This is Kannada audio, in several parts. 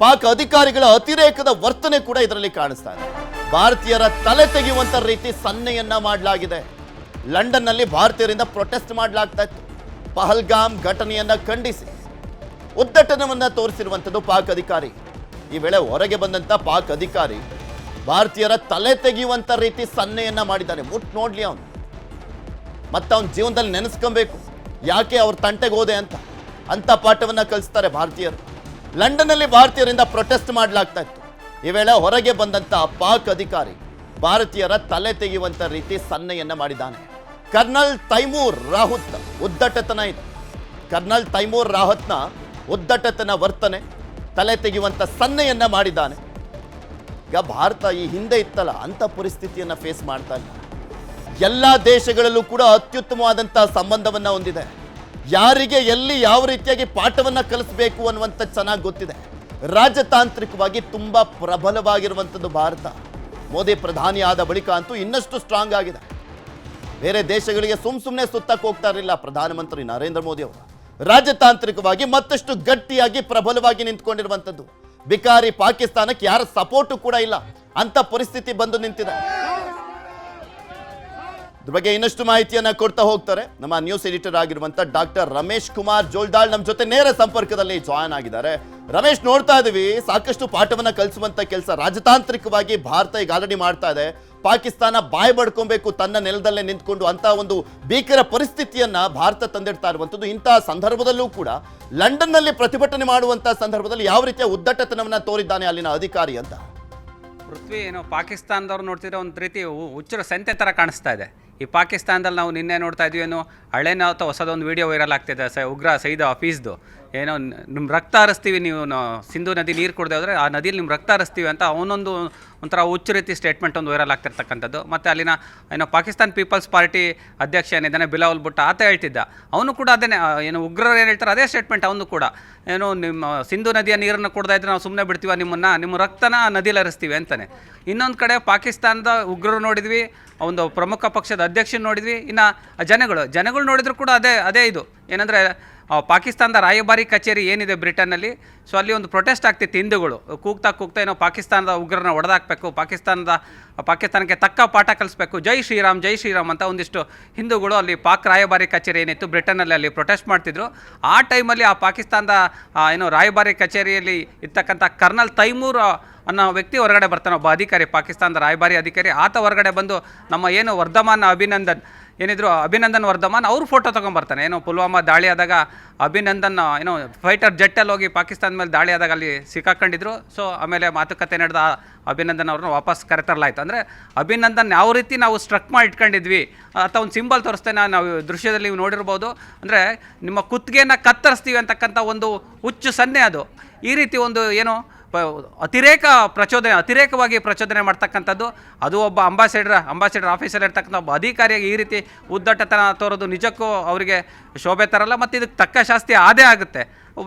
ಪಾಕ್ ಅಧಿಕಾರಿಗಳ ಅತಿರೇಕದ ವರ್ತನೆ ಕೂಡ ಇದರಲ್ಲಿ ಕಾಣಿಸ್ತಾ ಇದೆ. ಭಾರತೀಯರ ತಲೆ ತೆಗೆಯುವಂತ ರೀತಿ ಸನ್ನೆಯನ್ನ ಮಾಡಲಾಗಿದೆ. ಲಂಡನ್ನಲ್ಲಿ ಭಾರತೀಯರಿಂದ ಪ್ರೊಟೆಸ್ಟ್ ಮಾಡಲಾಗ್ತಾ ಇತ್ತು. ಪಹಲ್ಗಾಮ್ ಘಟನೆಯನ್ನ ಖಂಡಿಸಿ ಉದ್ದಟನವನ್ನ ತೋರಿಸಿರುವಂಥದ್ದು ಪಾಕ್ ಅಧಿಕಾರಿ. ಈ ವೇಳೆ ಹೊರಗೆ ಬಂದಂತ ಪಾಕ್ ಅಧಿಕಾರಿ ಭಾರತೀಯರ ತಲೆ ತೆಗೆಯುವಂತ ರೀತಿ ಸನ್ನೆಯನ್ನ ಮಾಡಿದ್ದಾನೆ ಮುಟ್ ನೋಡ್ಲಿ ಅವನು. ಮತ್ತೆ ಅವನ ಜೀವನದಲ್ಲಿ ನೆನೆಸ್ಕೊಬೇಕು. ಯಾಕೆ ಅವ್ರ ತಂಟೆಗೆ ಹೋದೆ ಅಂತ. ಅಂತ ಪಾಠವನ್ನ ಕಲಿಸ್ತಾರೆ ಭಾರತೀಯರು. ಲಂಡನ್ನಲ್ಲಿ ಭಾರತೀಯರಿಂದ ಪ್ರೊಟೆಸ್ಟ್ ಮಾಡಲಾಗ್ತಾ ಇತ್ತು. ಈ ವೇಳೆ ಹೊರಗೆ ಬಂದಂತ ಪಾಕ್ ಅಧಿಕಾರಿ ಭಾರತೀಯರ ತಲೆ ತೆಗೆಯುವಂತ ರೀತಿ ಸನ್ನೆಯನ್ನ ಮಾಡಿದ್ದಾನೆ. ಕರ್ನಲ್ ತೈಮೂರ್ ರಾಹುತ್ ಉದ್ದಟತನ ಇತ್ತು ಕರ್ನಲ್ ತೈಮೂರ್ ರಾಹುತ್ನ ಉದ್ದಟತನ ವರ್ತನೆ, ತಲೆ ತೆಗೆಯುವಂತ ಸನ್ನೆಯನ್ನ ಮಾಡಿದ್ದಾನೆ. ಈಗ ಭಾರತ ಈ ಹಿಂದೆ ಇತ್ತಲ್ಲ, ಅಂತ ಪರಿಸ್ಥಿತಿಯನ್ನ ಫೇಸ್ ಮಾಡ್ತಾ ಇಲ್ಲ. ಎಲ್ಲ ದೇಶಗಳಲ್ಲೂ ಕೂಡ ಅತ್ಯುತ್ತಮವಾದಂಥ ಸಂಬಂಧವನ್ನ ಹೊಂದಿದೆ. ಯಾರಿಗೆ ಎಲ್ಲಿ ಯಾವ ರೀತಿಯಾಗಿ ಪಾಠವನ್ನ ಕಲಿಸಬೇಕು ಅನ್ನುವಂಥ ಚೆನ್ನಾಗಿ ಗೊತ್ತಿದೆ. ರಾಜತಾಂತ್ರಿಕವಾಗಿ ತುಂಬ ಪ್ರಬಲವಾಗಿರುವಂಥದ್ದು ಭಾರತ. ಮೋದಿ ಪ್ರಧಾನಿ ಆದ ಬಳಿಕ ಅಂತೂ ಇನ್ನಷ್ಟು ಸ್ಟ್ರಾಂಗ್ ಆಗಿದೆ. ಬೇರೆ ದೇಶಗಳಿಗೆ ಸುಮ್ ಸುಮ್ಮನೆ ಸುತ್ತಕ್ಕೆ ಹೋಗ್ತಾ ಇರಲಿಲ್ಲ ಪ್ರಧಾನಮಂತ್ರಿ ನರೇಂದ್ರ ಮೋದಿ ಅವರು. ರಾಜತಾಂತ್ರಿಕವಾಗಿ ಮತ್ತಷ್ಟು ಗಟ್ಟಿಯಾಗಿ ಪ್ರಬಲವಾಗಿ ನಿಂತ್ಕೊಂಡಿರುವಂಥದ್ದು ಬಿಕಾರಿ ಪಾಕಿಸ್ತಾನಕ್ಕೆ ಯಾರ ಸಪೋರ್ಟು ಕೂಡ ಇಲ್ಲ. ಅಂತ ಪರಿಸ್ಥಿತಿ ಬಂದು ನಿಂತಿದೆ. ಇದ್ರ ಬಗ್ಗೆ ಇನ್ನಷ್ಟು ಮಾಹಿತಿಯನ್ನ ಕೊಡ್ತಾ ಹೋಗ್ತಾರೆ. ನಮ್ಮ ನ್ಯೂಸ್ ಎಡಿಟರ್ ಆಗಿರುವಂಥ ಡಾಕ್ಟರ್ ರಮೇಶ್ ಕುಮಾರ್ ಜೋಲ್ದಾಳ್ ನಮ್ಮ ಜೊತೆ ನೇರ ಸಂಪರ್ಕದಲ್ಲಿ ಜಾಯ್ನ್ ಆಗಿದ್ದಾರೆ. ರಮೇಶ್ ನೋಡ್ತಾ ಇದೀವಿ, ಸಾಕಷ್ಟು ಪಾಠವನ್ನ ಕಲಿಸುವಂತ ಕೆಲಸ ರಾಜತಾಂತ್ರಿಕವಾಗಿ ಭಾರತ ಈಗ ಆಲ್ರೆಡಿ ಮಾಡ್ತಾ ಇದೆ. ಪಾಕಿಸ್ತಾನ ಬಾಯ್ ಬಡ್ಕೊಬೇಕು, ತನ್ನ ನೆಲದಲ್ಲೇ ನಿಂತ್ಕೊಂಡು ಅಂತ ಒಂದು ಭೀಕರ ಪರಿಸ್ಥಿತಿಯನ್ನ ಭಾರತ ತಂದಿಡ್ತಾ ಇರುವಂಥದ್ದು. ಇಂತಹ ಸಂದರ್ಭದಲ್ಲೂ ಕೂಡ ಲಂಡನ್ನಲ್ಲಿ ಪ್ರತಿಭಟನೆ ಮಾಡುವಂತಹ ಸಂದರ್ಭದಲ್ಲಿ ಯಾವ ರೀತಿಯ ಉದ್ದಟತನವನ್ನ ತೋರಿದ್ದಾನೆ ಅಲ್ಲಿನ ಅಧಿಕಾರಿ ಅಂತ? ಪೃಥ್ವಿ, ಏನು ಪಾಕಿಸ್ತಾನದವ್ರು ನೋಡ್ತಿದ್ರೆ ಒಂದು ರೀತಿ ಹುಚ್ಚರ ಸಂತೆ ಥರ ಕಾಣಿಸ್ತಾ ಇದೆ. ಈ ಪಾಕಿಸ್ತಾನದಲ್ಲಿ ನಾವು ನಿನ್ನೆ ನೋಡ್ತಾ ಇದ್ವಿ ಏನು ಹಳೆನೋ ಅಥವಾ ಹೊಸದೊಂದು ವಿಡಿಯೋ ವೈರಲ್ ಆಗ್ತಿದೆ, ಸ ಉಗ್ರ ಸೈದ ಹಫೀಸ್ದು ಏನೋ ನಿಮ್ಮ ರಕ್ತ ಹರಿಸ್ತೀವಿ, ನೀವು ಸಿಂಧು ನದಿ ನೀರು ಕುಡ್ದೆ ಹೋದರೆ ಆ ನದಿಯಲ್ಲಿ ನಿಮ್ಮ ರಕ್ತ ಹರಿಸ್ತೀವಿ ಅಂತ ಅವನೊಂದು ಒಂಥರ ಹುಚ್ಚು ರೀತಿ ಸ್ಟೇಟ್ಮೆಂಟ್ ಒಂದು ವೈರಲ್ ಆಗ್ತಿರ್ತಕ್ಕಂಥದ್ದು. ಮತ್ತು ಅಲ್ಲಿನ ಏನೋ ಪಾಕಿಸ್ತಾನ್ ಪೀಪಲ್ಸ್ ಪಾರ್ಟಿ ಅಧ್ಯಕ್ಷ ಏನಿದ್ದಾನೆ, ಬಿಲಾವಲ್ ಭುಟ್ಟ ಆತ ಹೇಳ್ತಿದ್ದ. ಅವನು ಕೂಡ ಅದೇ ಏನು ಉಗ್ರರು ಏನು ಹೇಳ್ತಾರೆ ಅದೇ ಸ್ಟೇಟ್ಮೆಂಟ್ ಅವನು ಕೂಡ. ಏನು ನಿಮ್ಮ ಸಿಂಧು ನದಿಯ ನೀರನ್ನು ಕುಡ್ದಾ ಇದ್ರೆ ನಾವು ಸುಮ್ಮನೆ ಬಿಡ್ತೀವ, ನಿಮ್ಮನ್ನು, ನಿಮ್ಮ ರಕ್ತನ ನದಿಲಿ ಹರಿಸ್ತೀವಿ ಅಂತಾನೆ. ಇನ್ನೊಂದು ಕಡೆ ಪಾಕಿಸ್ತಾನದ ಉಗ್ರರು ನೋಡಿದ್ವಿ, ಒಂದು ಪ್ರಮುಖ ಪಕ್ಷದ ಅಧ್ಯಕ್ಷನ ನೋಡಿದ್ವಿ, ಇನ್ನು ಜನಗಳು. ಜನಗಳು ನೋಡಿದ್ರು ಕೂಡ ಅದೇ ಅದೇ ಇದು. ಏನಂದರೆ ಪಾಕಿಸ್ತಾನದ ರಾಯಭಾರಿ ಕಚೇರಿ ಏನಿದೆ ಬ್ರಿಟನ್ನಲ್ಲಿ? ಸೊ, ಅಲ್ಲಿ ಒಂದು ಪ್ರೊಟೆಸ್ಟ್ ಆಗ್ತಿತ್ತು ಹಿಂದೂಗಳು. ಕೂಗ್ತಾ ಕೂಗ್ತಾ ಏನೋ ಪಾಕಿಸ್ತಾನದ ಉಗ್ರನ ಹೊಡೆದಾಕಬೇಕು ಪಾಕಿಸ್ತಾನದ, ಪಾಕಿಸ್ತಾನಕ್ಕೆ ತಕ್ಕ ಪಾಠ ಕಲಿಸ್ಬೇಕು, ಜೈ ಶ್ರೀರಾಮ್ ಜೈ ಶ್ರೀರಾಮ್ ಅಂತ ಒಂದಿಷ್ಟು ಹಿಂದೂಗಳು ಅಲ್ಲಿ ಪಾಕ್ ರಾಯಭಾರಿ ಕಚೇರಿ ಏನಿತ್ತು ಬ್ರಿಟನ್ನಲ್ಲಿ ಅಲ್ಲಿ ಪ್ರೊಟೆಸ್ಟ್ ಮಾಡ್ತಿದ್ರು. ಆ ಟೈಮಲ್ಲಿ ಆ ಪಾಕಿಸ್ತಾನದ ಏನೋ ರಾಯಭಾರಿ ಕಚೇರಿಯಲ್ಲಿ ಇರ್ತಕ್ಕಂಥ ಕರ್ನಲ್ ತೈಮೂರ್ ಅನ್ನೋ ವ್ಯಕ್ತಿ ಹೊರಗಡೆ ಬರ್ತಾನೆ, ಒಬ್ಬ ಅಧಿಕಾರಿ, ಪಾಕಿಸ್ತಾನದ ರಾಯಭಾರಿ ಅಧಿಕಾರಿ. ಆತ ಹೊರಗಡೆ ಬಂದು ನಮ್ಮ ಏನು ವರ್ಧಮಾನ ಅಭಿನಂದನ್, ಏನಿದ್ರು ಅಭಿನಂದನ್ ವರ್ಧಮಾನ್, ಅವ್ರು ಫೋಟೋ ತೊಗೊಂಬರ್ತಾನೆ. ಏನೋ ಪುಲ್ವಾಮಾ ದಾಳಿ ಆದಾಗ ಅಭಿನಂದನ್ ಏನೋ ಫೈಟರ್ ಜೆಟ್ಟಲ್ಲಿ ಹೋಗಿ ಪಾಕಿಸ್ತಾನ ಮೇಲೆ ದಾಳಿ ಆದಾಗ ಅಲ್ಲಿ ಸಿಕ್ಕಾಕೊಂಡಿದ್ರು. ಸೊ ಆಮೇಲೆ ಮಾತುಕತೆ ನಡೆದ ಅಭಿನಂದನ್ ಅವ್ರನ್ನ ವಾಪಸ್ ಕರೆತರಲಾಯಿತು. ಅಂದರೆ ಅಭಿನಂದನ್ ಯಾವ ರೀತಿ ನಾವು ಸ್ಟ್ರಕ್ ಮಾಡಿ ಇಟ್ಕೊಂಡಿದ್ವಿ ಅಥವಾ ಒಂದು ಸಿಂಬಲ್ ತೋರಿಸ್ತೇನೆ ನಾವು ದೃಶ್ಯದಲ್ಲಿ ನೀವು ನೋಡಿರ್ಬೋದು. ಅಂದರೆ ನಿಮ್ಮ ಕುತ್ತಿಗೆಯನ್ನು ಕತ್ತರಿಸ್ತೀವಿ ಅಂತಕ್ಕಂಥ ಒಂದು ಹುಚ್ಚು ಸನ್ನೆ ಅದು. ಈ ರೀತಿ ಒಂದು ಏನು ಪ- ಅತಿರೇಕ ಪ್ರಚೋದನೆ, ಅತಿರೇಕವಾಗಿ ಪ್ರಚೋದನೆ ಮಾಡ್ತಕ್ಕಂಥದ್ದು, ಅದು ಒಬ್ಬ ಅಂಬಾಸಿಡರ್ ಅಂಬಾಸಿಡರ್ ಆಫೀಸಲ್ಲಿ ಇರ್ತಕ್ಕಂಥ ಒಬ್ಬ ಅಧಿಕಾರಿಯಾಗಿ ಈ ರೀತಿ ಉದ್ದಟತನ ತೋರೋದು ನಿಜಕ್ಕೂ ಅವರಿಗೆ ಶೋಭೆ ತರಲ್ಲ, ಮತ್ತು ಇದಕ್ಕೆ ತಕ್ಕ ಶಾಸ್ತಿ ಆದೇ ಆಗುತ್ತೆ.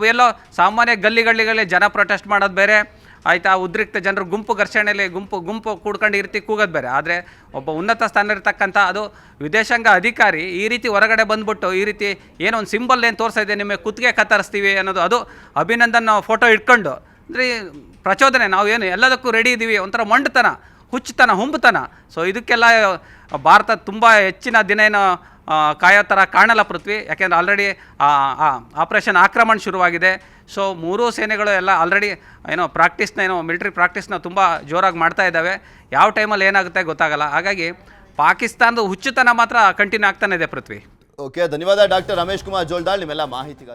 ಎಲ್ಲೋ ಸಾಮಾನ್ಯ ಗಲ್ಲಿ ಗಲ್ಲಿಗಳಲ್ಲಿ ಜನ ಪ್ರೊಟೆಸ್ಟ್ ಮಾಡೋದು ಬೇರೆ, ಆಯಿತಾ, ಉದ್ರಿಕ್ತ ಜನರು ಗುಂಪು ಘರ್ಷಣೆಯಲ್ಲಿ ಗುಂಪು ಗುಂಪು ಕೂಡ್ಕೊಂಡು ಈ ರೀತಿ ಕೂಗೋದು ಬೇರೆ. ಆದರೆ ಒಬ್ಬ ಉನ್ನತ ಸ್ಥಾನ ಇರತಕ್ಕಂಥ ಅದು ವಿದೇಶಾಂಗ ಅಧಿಕಾರಿ ಈ ರೀತಿ ಹೊರಗಡೆ ಬಂದ್ಬಿಟ್ಟು ಈ ರೀತಿ ಏನೋ ಒಂದು ಸಿಂಬಲ್ ಏನು ತೋರಿಸ್ತಾ ಇದೆ ನಿಮಗೆ ಕುತ್ತಿಗೆ ಕತ್ತರಿಸ್ತೀವಿ ಅನ್ನೋದು, ಅದು ಅಭಿನಂದನ್ ಫೋಟೋ ಇಟ್ಕೊಂಡು ಅಂದರೆ ಪ್ರಚೋದನೆ, ನಾವು ಏನು ಎಲ್ಲದಕ್ಕೂ ರೆಡಿ ಇದ್ದೀವಿ ಒಂಥರ ಮಂಡ್ತನ, ಹುಚ್ಚುತನ, ಹುಂಬುತನ. ಸೊ ಇದಕ್ಕೆಲ್ಲ ಭಾರತ ತುಂಬ ಹೆಚ್ಚಿನ ದಿನ ಏನು ಕಾಯೋ ಥರ ಕಾಣಲ್ಲ ಪೃಥ್ವಿ. ಯಾಕೆಂದ್ರೆ ಆಲ್ರೆಡಿ ಆಪರೇಷನ್ ಆಕ್ರಮಣ ಶುರುವಾಗಿದೆ. ಸೊ ಮೂರೂ ಸೇನೆಗಳು ಎಲ್ಲ ಆಲ್ರೆಡಿ ಏನೋ ಪ್ರಾಕ್ಟೀಸ್ನ ಏನೋ ಮಿಲಿಟ್ರಿ ಪ್ರಾಕ್ಟೀಸ್ನ ತುಂಬ ಜೋರಾಗಿ ಮಾಡ್ತಾ ಇದ್ದಾವೆ. ಯಾವ ಟೈಮಲ್ಲಿ ಏನಾಗುತ್ತೆ ಗೊತ್ತಾಗಲ್ಲ. ಹಾಗಾಗಿ ಪಾಕಿಸ್ತಾನದ ಹುಚ್ಚುತನ ಮಾತ್ರ ಕಂಟಿನ್ಯೂ ಆಗ್ತಾನೆ ಇದೆ ಪೃಥ್ವಿ. ಓಕೆ ಧನ್ಯವಾದ ಡಾಕ್ಟರ್ ರಮೇಶ್ ಕುಮಾರ್ ಜೋಲ್ದಾಳ್, ನಿಮ್ಮೆಲ್ಲ ಮಾಹಿತಿಗಾಗಿ.